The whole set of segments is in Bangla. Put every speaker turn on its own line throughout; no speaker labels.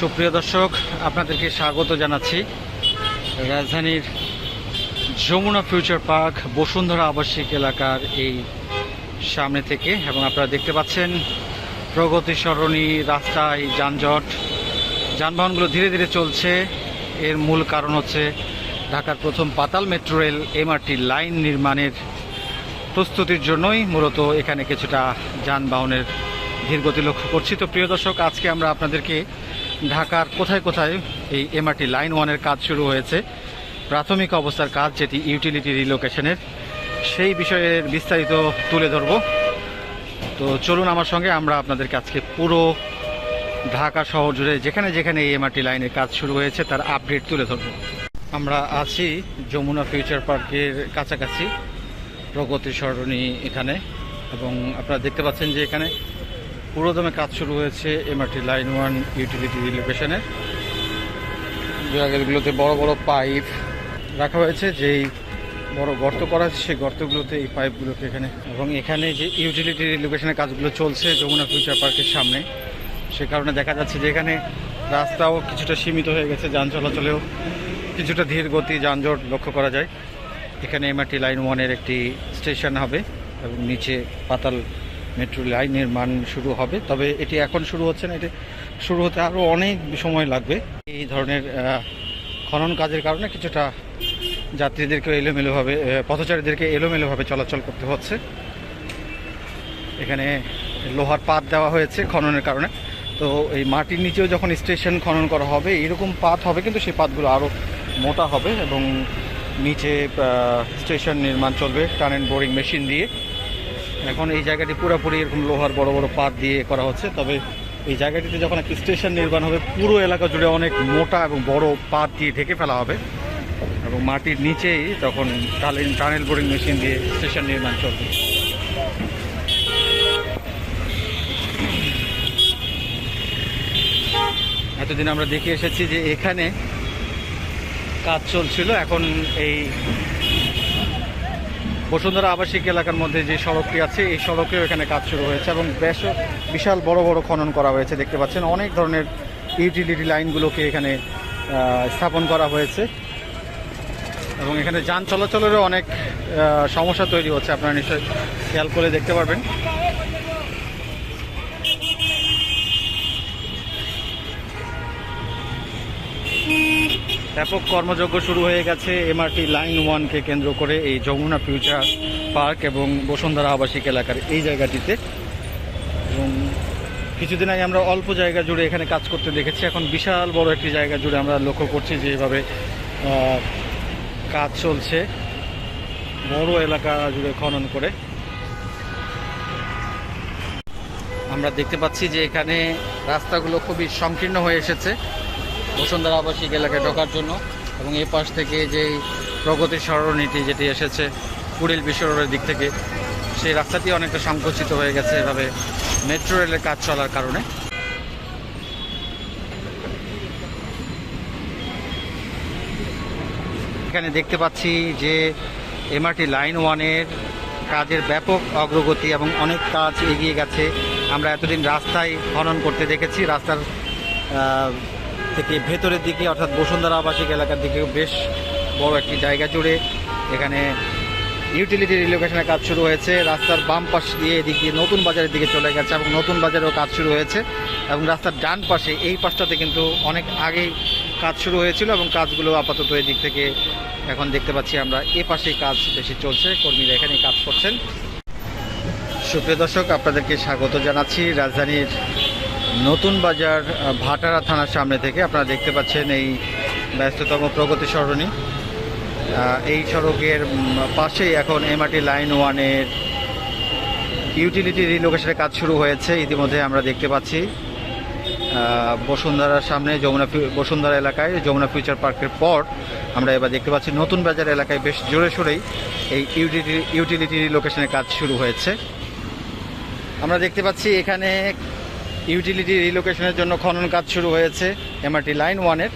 সুপ্রিয় দর্শক, আপনাদেরকে স্বাগত জানাচ্ছি। রাজধানীর যমুনা ফিউচার পার্ক, বসুন্ধরা আবাসিক এলাকার এই সামনে থেকে এবং আপনারা দেখতে পাচ্ছেন প্রগতি সরণি, রাস্তায় যানজট। যানবাহনগুলো ধীরে ধীরে চলছে। এর মূল কারণ হচ্ছে ঢাকার প্রথম পাতাল মেট্রো রেল এমআরটি লাইন নির্মাণের প্রস্তুতির জন্যই মূলত এখানে কিছুটা যানবাহনের ধীরগতি লক্ষ্য করছি। তো প্রিয় দর্শক, আজকে আমরা আপনাদেরকে ঢাকার কোথায় কোথায় এই এমআরটি লাইন ওয়ানের কাজ শুরু হয়েছে, প্রাথমিক অবস্থার কাজ যেটি ইউটিলিটি রিলোকেশনের সেই বিষয়ের বিস্তারিত তুলে ধরব। তো চলুন আমার সঙ্গে, আমরা আপনাদেরকে আজকে পুরো ঢাকা শহর জুড়ে যেখানে যেখানে এই এমআরটি লাইনের কাজ শুরু হয়েছে তার আপডেট তুলে ধরব। আমরা আছি যমুনা ফিউচার পার্কের কাছাকাছি প্রগতি সরণি এখানে এবং আপনারা দেখতে পাচ্ছেন যে এখানে পুরোদমে কাজ শুরু হয়েছে এমআরটি লাইন ওয়ান ইউটিলিটি রিলোকেশনের জায়গাগুলোতে বড় বড় পাইপ রাখা হয়েছে যেই বড় গর্ত করা আছে সেই গর্তগুলোতে এই পাইপগুলোকে এখানে এবং এখানে যে ইউটিলিটি রিলোকেশনের কাজগুলো চলছে যমুনা ফিউচার পার্কের সামনে সে কারণে দেখা যাচ্ছে যে এখানে রাস্তাও কিছুটা সীমিত হয়ে গেছে যান চলাচলেও কিছুটা ধীর গতি যানজট লক্ষ্য করা যায়। এখানে এমআরটি লাইন ওয়ানের একটি স্টেশন হবে এবং নিচে পাতাল মেট্রো লাইন নির্মাণ শুরু হবে, তবে এটি এখন শুরু হচ্ছে না, এটি শুরু হতে আরও অনেক সময় লাগবে। এই ধরনের খনন কাজের কারণে কিছুটা যাত্রীদেরকে এলোমেলোভাবে পথচারীদেরকে এলোমেলোভাবে চলাচল করতে হচ্ছে। এখানে লোহার পাত দেওয়া হয়েছে খননের কারণে। তো এই মাটির নিচেও যখন স্টেশন খনন করা হবে এরকম পাত হবে, কিন্তু সেই পাতগুলো আরও মোটা হবে এবং নিচে স্টেশন নির্মাণ চলবে টানেন বোরিং মেশিন দিয়ে। এখন এই জায়গাটি পুরোপুরি এরকম লোহার বড় বড় পাত দিয়ে করা হচ্ছে। তবে এই জায়গাটিতে যখন একটি স্টেশন নির্মাণ হবে, পুরো এলাকা জুড়ে অনেক মোটা এবং বড় পাত দিয়ে ঢেকে ফেলা হবে এবং মাটির নিচেই তখন টানেল টানেল বোরিং মেশিন দিয়ে স্টেশন নির্মাণ চলবে। এতদিন আমরা দেখে এসেছি যে এখানে কাজ চলছিল। এখন এই বসুন্ধরা আবাসিক এলাকার মধ্যে যে সড়কটি আছে, এই সড়কেও এখানে কাজ শুরু হয়েছে এবং বেশ বিশাল বড় বড় খনন করা হয়েছে। দেখতে পাচ্ছেন অনেক ধরনের ইউটিলিটি লাইনগুলোকে এখানে স্থাপন করা হয়েছে। এবং এখানে যান চলাচলেরও অনেক সমস্যা তৈরি হচ্ছে, আপনারা নিশ্চয়ই খেয়াল করে দেখতে পারবেন। ব্যাপক কর্মযজ্ঞ শুরু হয়ে গেছে। এমআরটি লাইন ওয়ানকে কেন্দ্র করে এই যমুনা ফিউচার পার্ক এবং বসুন্ধরা আবাসিক এলাকার এই জায়গাটিতে। এবং কিছুদিন আগে আমরা অল্প জায়গা জুড়ে এখানে কাজ করতে দেখেছি। এখন বিশাল বড় একটি জায়গা জুড়ে আমরা লক্ষ্য করছি যে এভাবে কাজ চলছে। বড় এলাকা জুড়ে খনন করে। আমরা দেখতে পাচ্ছি যে এখানে রাস্তাগুলো খুবই সংকীর্ণ হয়ে এসেছে। বসুন্ধরা আবাসিক এলাকায় ঢোকার জন্য এবং এই পাশ থেকে যেই প্রগতি সরণিটি যেটি এসেছে কুড়িল বিশ্ব রোডের দিক থেকে, সেই রাস্তাটি অনেকটা সংকুচিত হয়ে গেছে এভাবে মেট্রো রেলের কাজ চলার কারণে। এখানে দেখতে পাচ্ছি যে এমআরটি লাইন ওয়ানের কাজের ব্যাপক অগ্রগতি এবং অনেক কাজ এগিয়ে গেছে। আমরা এতদিন রাস্তায় খনন করতে দেখেছি, রাস্তার থেকে ভেতরের দিকে, অর্থাৎ বসুন্ধরা আবাসিক এলাকার দিকে বেশ বড় একটি জায়গা জুড়ে এখানে ইউটিলিটি রিলোকেশনের কাজ শুরু হয়েছে। রাস্তার বাম পাশ দিয়ে এদিক দিয়ে নতুন বাজারের দিকে চলে গেছে এবং নতুন বাজারেও কাজ শুরু হয়েছে এবং রাস্তার ডান পাশে এই পাশটাতে কিন্তু অনেক আগেই কাজ শুরু হয়েছিল এবং কাজগুলো আপাতত এদিক থেকে এখন দেখতে পাচ্ছি আমরা এ পাশেই কাজ বেশি চলছে। কর্মীরা এখানেই কাজ করছেন। সুপ্রিয় দর্শক, আপনাদেরকে স্বাগত জানাচ্ছি। রাজধানীর নতুন বাজার ভাটারা থানার সামনে থেকে আপনারা দেখতে পাচ্ছেন এই ব্যস্ততম প্রগতি সরণি। এই সড়কের পাশেই এখন এমআরটি লাইন ওয়ানের ইউটিলিটি রিলোকেশনের কাজ শুরু হয়েছে, ইতিমধ্যে আমরা দেখতে পাচ্ছি। বসুন্ধরার সামনে, যমুনা বসুন্ধরা এলাকায়, যমুনা ফিউচার পার্কের পর আমরা এবার দেখতে পাচ্ছি নতুন বাজার এলাকায় বেশ জোরে সোরেই এই ইউটিলিটি ইউটিলিটি রিলোকেশনের কাজ শুরু হয়েছে। আমরা দেখতে পাচ্ছি এখানে ইউটিলিটি রিলোকেশনের জন্য খনন কাজ শুরু হয়েছে এমআরটি লাইন ওয়ানের।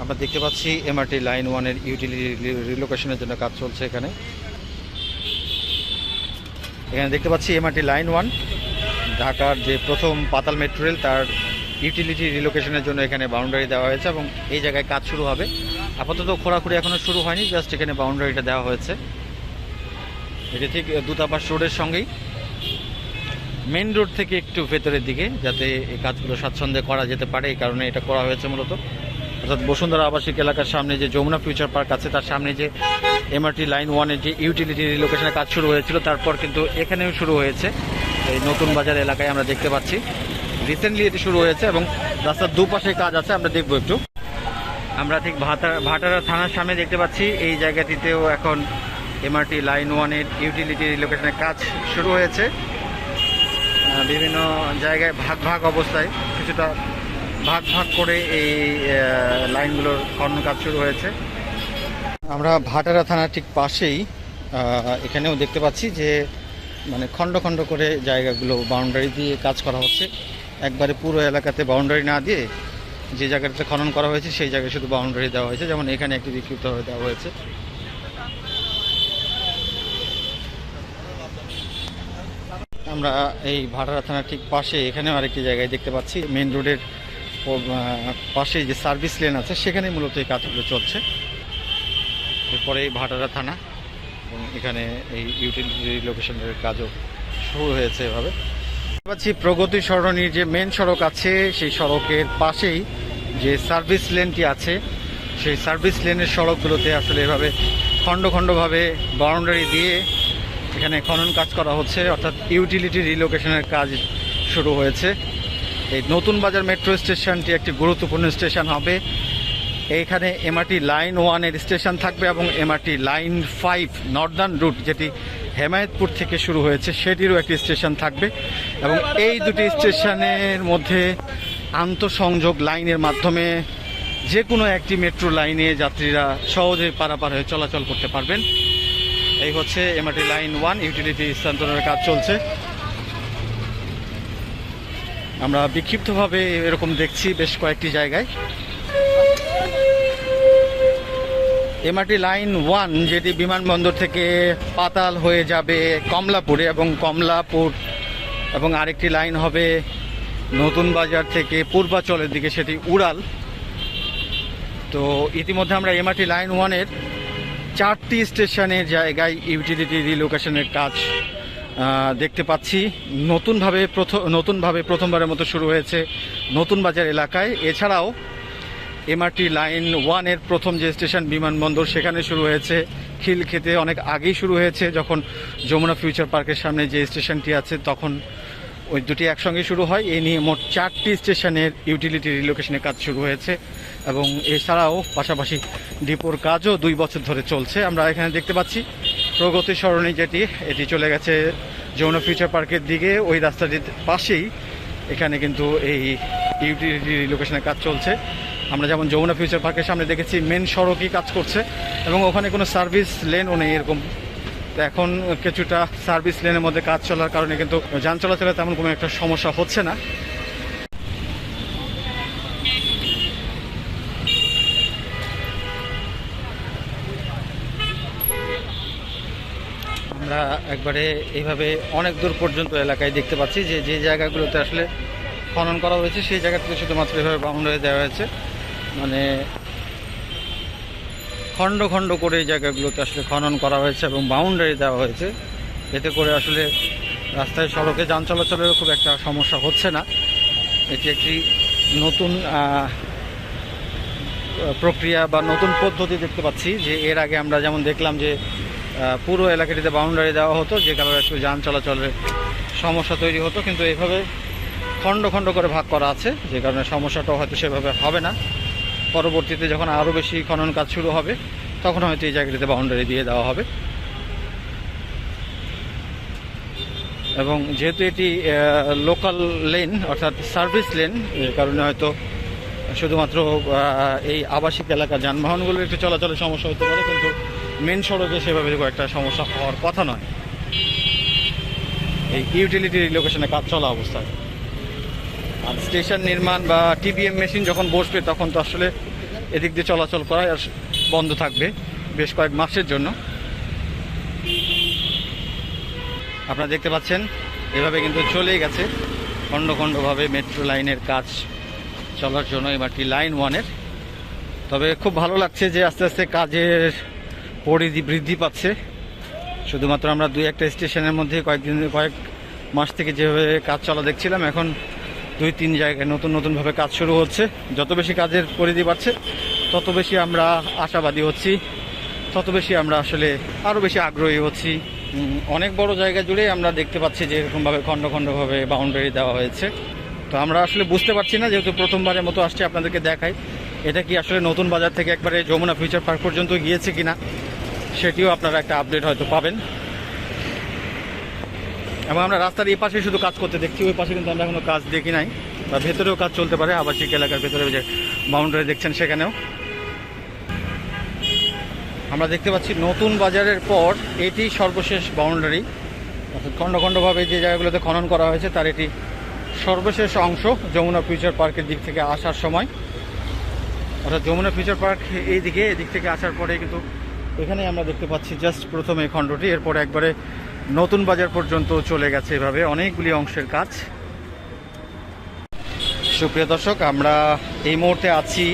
আমরা দেখতে পাচ্ছি এমআরটি লাইন ওয়ানের ইউটিলিটি রিলোকেশনের জন্য কাজ চলছে এখানে। এখানে দেখতে পাচ্ছি এমআরটি লাইন ওয়ান। ঢাকার যে প্রথম পাতাল মেট্রো রেল, তার ইউটিলিটি রিলোকেশনের জন্য এখানে বাউন্ডারি দেওয়া হয়েছে এবং এই জায়গায় কাজ শুরু হবে। আপাতত খোঁড়াখুড়ি এখনও শুরু হয়নি, জাস্ট এখানে বাউন্ডারিটা দেওয়া হয়েছে। এটি ঠিক দূতাবাস রোডের সঙ্গেই। মেন রোড থেকে একটু ভেতরের দিকে যাতে এই কাজগুলো স্বাচ্ছন্দ্যে করা যেতে পারে, এই কারণে এটা করা হয়েছে মূলত। অর্থাৎ বসুন্ধরা আবাসিক এলাকার সামনে যে যমুনা ফিউচার পার্ক আছে, তার সামনে যে এমআরটি লাইন ওয়ানের যে ইউটিলিটি রিলোকেশনের কাজ শুরু হয়েছিল, তারপর কিন্তু এখানেও শুরু হয়েছে। এই নতুন বাজার এলাকায় আমরা দেখতে পাচ্ছি। রিসেন্টলি এটি শুরু হয়েছে এবং রাস্তার দুপাশে কাজ আছে, আমরা দেখব একটু। আমরা ঠিক ভাটা ভাটারা থানার সামনে দেখতে পাচ্ছি, এই জায়গাটিতেও এখন এমআরটি লাইন ওয়ানের ইউটিলিটি রিলোকেশনের কাজ শুরু হয়েছে। বিভিন্ন জায়গায় ভাগ ভাগ অবস্থায় কিছুটা ভাগ ভাগ করে এই লাইনগুলোর খনন কাজ শুরু হয়েছে। আমরা ভাটারা থানার ঠিক পাশেই এখানেও দেখতে পাচ্ছি যে মানে খণ্ড খণ্ড করে জায়গাগুলো বাউন্ডারি দিয়ে কাজ করা হচ্ছে। একবারে পুরো এলাকাতে বাউন্ডারি না দিয়ে যে জায়গাটাতে খনন করা হয়েছে, সেই জায়গায় শুধু বাউন্ডারি দেওয়া হয়েছে। যেমন এখানে একটি বিক্ষিপ্তভাবে দেওয়া হয়েছে। আমরা এই ভাটারা থানার ঠিক পাশে, এখানেও আরেকটি জায়গায় দেখতে পাচ্ছি মেন রোডের পাশে যে সার্ভিস লেন আছে সেখানে মূলত এই কাজগুলো চলছে। এরপরে এই ভাটারা থানা, এবং এখানে এই ইউটিলিটি লোকেশনের কাজও শুরু হয়েছে এভাবে। পাচ্ছি প্রগতি সরণির যে মেন সড়ক আছে, সেই সড়কের পাশেই যে সার্ভিস লেনটি আছে, সেই সার্ভিস লেনের সড়কগুলোতে আসলে এভাবে খণ্ড খণ্ডভাবে বাউন্ডারি দিয়ে এখানে খনন কাজ করা হচ্ছে, অর্থাৎ ইউটিলিটি রিলোকেশনের কাজ শুরু হয়েছে। এই নতুন বাজার মেট্রো স্টেশনটি একটি গুরুত্বপূর্ণ স্টেশন হবে। এইখানে এমআরটি লাইন ওয়ানের স্টেশন থাকবে এবং MRT line five northern route যেটি হেমায়তপুর থেকে শুরু হয়েছে, সেটিরও একটি স্টেশন থাকবে। এবং এই দুটি স্টেশনের মধ্যে আন্তঃসংযোগ লাইনের মাধ্যমে যে কোনো একটি মেট্রো লাইনে যাত্রীরা সহজে পারাপার হয়ে চলাচল করতে পারবেন। এই হচ্ছে এমআরটি লাইন ওয়ান ইউটিলিটি স্থানান্তরের কাজ চলছে। আমরা বিক্ষিপ্তভাবে এরকম দেখছি বেশ কয়েকটি জায়গায়। এমআরটি লাইন ওয়ান যেটি বিমানবন্দর থেকে পাতাল হয়ে যাবে কমলাপুরে এবং কমলাপুর এবং আরেকটি লাইন হবে নতুন বাজার থেকে পূর্বাচলের দিকে, সেটি উড়াল। তো ইতিমধ্যে আমরা এমআরটি লাইন ওয়ানের চারটি স্টেশনের জায়গায় ইউটিলিটি রিলোকেশনের কাজ দেখতে পাচ্ছি। নতুনভাবে প্রথম নতুনভাবে প্রথমবারের মতো শুরু হয়েছে নতুন বাজার এলাকায়। এছাড়াও এমআরটি লাইন ওয়ানের প্রথম যে স্টেশন বিমানবন্দর, সেখানে শুরু হয়েছে। খিলক্ষেতে অনেক আগেই শুরু হয়েছে। যখন যমুনা ফিউচার পার্কের সামনে যে স্টেশনটি আছে, তখন ওই দুটি একসঙ্গে শুরু হয়। এই নিয়ে মোট চারটি স্টেশনের ইউটিলিটি রিলোকেশনের কাজ শুরু হয়েছে এবং এছাড়াও পাশাপাশি ডিপোর কাজও দুই বছর ধরে চলছে। আমরা এখানে দেখতে পাচ্ছি প্রগতি সরণি যেটি, এটি চলে গেছে যৌন ফিউচার পার্কের দিকে। ওই রাস্তাটির পাশেই এখানে কিন্তু এই ইউটিলিটি রিলোকেশনের কাজ চলছে। আমরা যেমন যমুনা ফিউচার পার্কের সামনে দেখেছি মেন সড়কই কাজ করছে এবং ওখানে কোনো সার্ভিস লেনও নেই এরকম। তো এখন কিছুটা সার্ভিস লেনের মধ্যে কাজ চলার কারণে কিন্তু যান চলাচলে তেমন কোনো একটা সমস্যা হচ্ছে না। আমরা একবারে এইভাবে অনেক দূর পর্যন্ত এলাকায় দেখতে পাচ্ছি যে যে জায়গাগুলোতে আসলে খনন করা হয়েছে, সেই জায়গাটিতে শুধুমাত্র এভাবে বাউন্ডারি দেওয়া হয়েছে। মানে খণ্ড খণ্ড করে এই জায়গাগুলোতে আসলে খনন করা হয়েছে এবং বাউন্ডারি দেওয়া হয়েছে। এতে করে আসলে রাস্তায় সড়কে যান চলাচলেরও খুব একটা সমস্যা হচ্ছে না। এটি একটি নতুন প্রক্রিয়া বা নতুন পদ্ধতি দেখতে পাচ্ছি যে এর আগে আমরা যেমন দেখলাম যে পুরো এলাকাটিতে বাউন্ডারি দেওয়া হতো, যে কারণে আসলে যান চলাচলের সমস্যা তৈরি হতো। কিন্তু এভাবে খণ্ড খণ্ড করে ভাগ করা আছে, যে কারণে সমস্যাটাও হয়তো সেভাবে হবে না। পরবর্তীতে যখন আরও বেশি খনন কাজ শুরু হবে, তখন হয়তো এই জায়গাটিতে বাউন্ডারি দিয়ে দেওয়া হবে। এবং যেহেতু এটি লোকাল লেন অর্থাৎ সার্ভিস লেন এই কারণে হয়তো শুধুমাত্র এই আবাসিক এলাকা, যানবাহনগুলোর একটু চলাচলের সমস্যা হতে পারে, কিন্তু মেন সড়কে সেভাবে একটা সমস্যা হওয়ার কথা নয়। এই ইউটিলিটি রিলোকেশনে কাজ চলা অবস্থায়। আর স্টেশন নির্মাণ বা টিবিএম মেশিন যখন বসবে, তখন তো আসলে এদিক দিয়ে চলাচল করা আর বন্ধ থাকবে বেশ কয়েক মাসের জন্য। আপনারা দেখতে পাচ্ছেন, এভাবে কিন্তু চলেই গেছে। খণ্ড খণ্ডভাবে মেট্রো লাইনের কাজ চলার জন্য এমআরটি লাইন ওয়ানের তবে খুব ভালো লাগছে যে আস্তে আস্তে কাজের পরিধি বৃদ্ধি পাচ্ছে। শুধুমাত্র আমরা দুই একটা স্টেশনের মধ্যে কয়েকদিন, কয়েক মাস থেকে যেভাবে কাজ চলা দেখছিলাম, এখন দুই তিন জায়গায় নতুন নতুনভাবে কাজ শুরু হচ্ছে। যত বেশি কাজের পরিধি বাড়ছে, তত বেশি আমরা আশাবাদী হচ্ছি। তত বেশি আমরা আসলে আরও বেশি আগ্রহী হচ্ছি। অনেক বড় জায়গা জুড়ে আমরা দেখতে পাচ্ছি যে এরকমভাবে খণ্ড খণ্ডভাবে বাউন্ডারি দেওয়া হয়েছে। তো আমরা আসলে বুঝতে পারছি না, যেহেতু প্রথমবারের মতো আসছি আপনাদেরকে দেখাই, এটা কি আসলে নতুন বাজার থেকে একবারে যমুনা ফিউচার পার্ক পর্যন্ত গিয়েছে কিনা, সেটিও আপনারা একটা আপডেট হয়তো পাবেন। এবং আমরা রাস্তার এই পাশে শুধু কাজ করতে দেখছি, ওই পাশে কিন্তু আমরা এখনও কাজ দেখি নাই। বা ভেতরেও কাজ চলতে পারে, আবাসিক এলাকার ভেতরে যে বাউন্ডারি দেখছেন সেখানেও। আমরা দেখতে পাচ্ছি নতুন বাজারের পর এটি সর্বশেষ বাউন্ডারি অর্থাৎ খণ্ড খণ্ডভাবে যে জায়গাগুলোতে খনন করা হয়েছে, তার এটি সর্বশেষ অংশ যমুনা ফিউচার পার্কের দিক থেকে আসার সময়। অর্থাৎ যমুনা ফিউচার পার্ক এই দিকে এদিক থেকে আসার পরে কিন্তু এখানে আমরা দেখতে পাচ্ছি জাস্ট প্রথমে এই খণ্ডটি। এরপরে একবারে নতুন বাজার পর্যন্ত চলে গেছে এভাবে অনেকগুলি অংশের কাজ। সুপ্রিয় দর্শক, আমরা এই মুহূর্তে আছি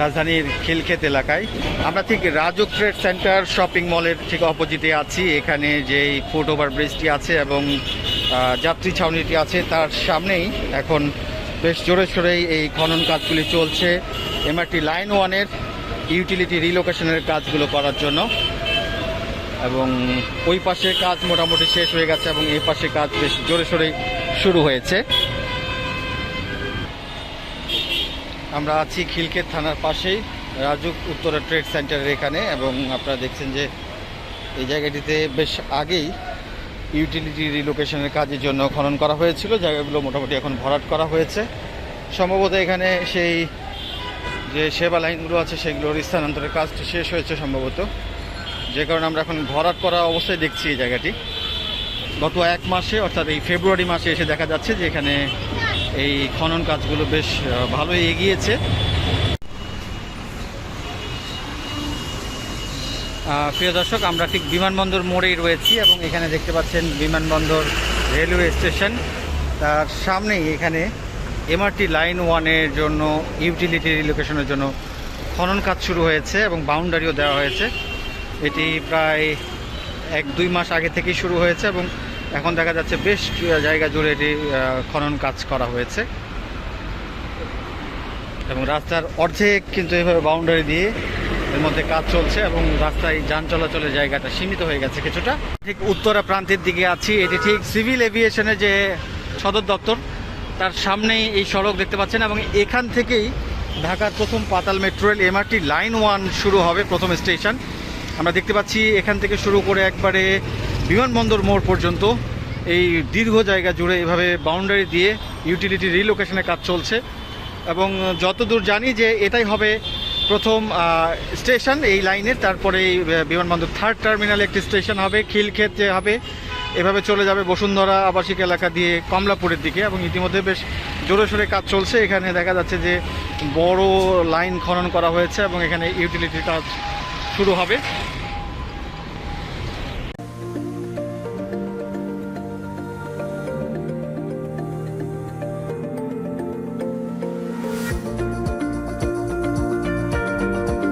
রাজধানীর খিলক্ষেত এলাকায়। আমরা ঠিক রাজুক ট্রেড সেন্টার শপিং মলের ঠিক অপোজিটে আছি। এখানে যেই ফুট ওভার ব্রিজটি আছে এবং যাত্রী ছাউনিটি আছে, তার সামনেই এখন বেশ জোরে সোরেই এই খনন কাজগুলি চলছে। এমআরটি লাইন ওয়ানের ইউটিলিটি রিলোকেশনের কাজগুলো করার জন্য। এবং ওই পাশে কাজ মোটামুটি শেষ হয়ে গেছে এবং এই পাশে কাজ বেশ জোরে সোরেই শুরু হয়েছে। আমরা আছি খিলকেত থানার পাশেই, রাজুক উত্তরা ট্রেড সেন্টারের এখানে এবং আপনারা দেখছেন যে এই জায়গাটিতে বেশ আগেই ইউটিলিটি রিলোকেশনের কাজের জন্য খনন করা হয়েছিল, জায়গাগুলো মোটামুটি এখন ভরাট করা হয়েছে। সম্ভবত এখানে সেই যে সেবা লাইনগুলো আছে সেগুলোর স্থানান্তরের কাজটি শেষ হয়েছে সম্ভবত। যে কারণে আমরা এখন ভরাট করা অবস্থায় দেখছি এই জায়গাটি। গত এক মাসে, অর্থাৎ এই ফেব্রুয়ারি মাসে এসে দেখা যাচ্ছে যে এখানে এই খনন কাজগুলো বেশ ভালোই এগিয়েছে। প্রিয় দর্শক, আমরা ঠিক বিমানবন্দর মোড়েই রয়েছি এবং এখানে দেখতে পাচ্ছেন বিমানবন্দর রেলওয়ে স্টেশন। তার সামনেই এখানে এমআরটি লাইন ওয়ানের জন্য, ইউটিলিটি রিলোকেশনের জন্য খনন কাজ শুরু হয়েছে এবং বাউন্ডারিও দেওয়া হয়েছে। এটি প্রায় এক দুই মাস আগে থেকেই শুরু হয়েছে এবং এখন দেখা যাচ্ছে বেশ জায়গা জুড়ে এটি খনন কাজ করা হয়েছে। এবং রাস্তার অর্ধেক কিন্তু এভাবে বাউন্ডারি দিয়ে এর মধ্যে কাজ চলছে এবং রাস্তায় যান চলাচলের জায়গাটা সীমিত হয়ে গেছে কিছুটা। ঠিক উত্তরা প্রান্তের দিকে আছি। এটি ঠিক সিভিল এভিয়েশনের যে সদর দপ্তর, তার সামনেই এই সড়ক দেখতে পাচ্ছেন এবং এখান থেকেই ঢাকার প্রথম পাতাল metro rail MRT line one শুরু হবে প্রথম স্টেশন আমরা দেখতে পাচ্ছি এখান থেকে শুরু করে একবারে বিমানবন্দর মোড় পর্যন্ত। এই দীর্ঘ জায়গা জুড়ে এভাবে বাউন্ডারি দিয়ে ইউটিলিটি রিলোকেশনের কাজ চলছে। এবং যতদূর জানি যে এটাই হবে প্রথম স্টেশন এই লাইনের তারপরে এই বিমানবন্দর থার্ড টার্মিনালে একটি স্টেশন হবে, খিলক্ষেত যে হবে। এভাবে চলে যাবে বসুন্ধরা আবাসিক এলাকা দিয়ে কমলাপুরের দিকে। এবং ইতিমধ্যে বেশ জোরে সোরে কাজ চলছে। এখানে দেখা যাচ্ছে যে বড় লাইন খনন করা হয়েছে এবং এখানে ইউটিলিটির কাজ শুরু হবে।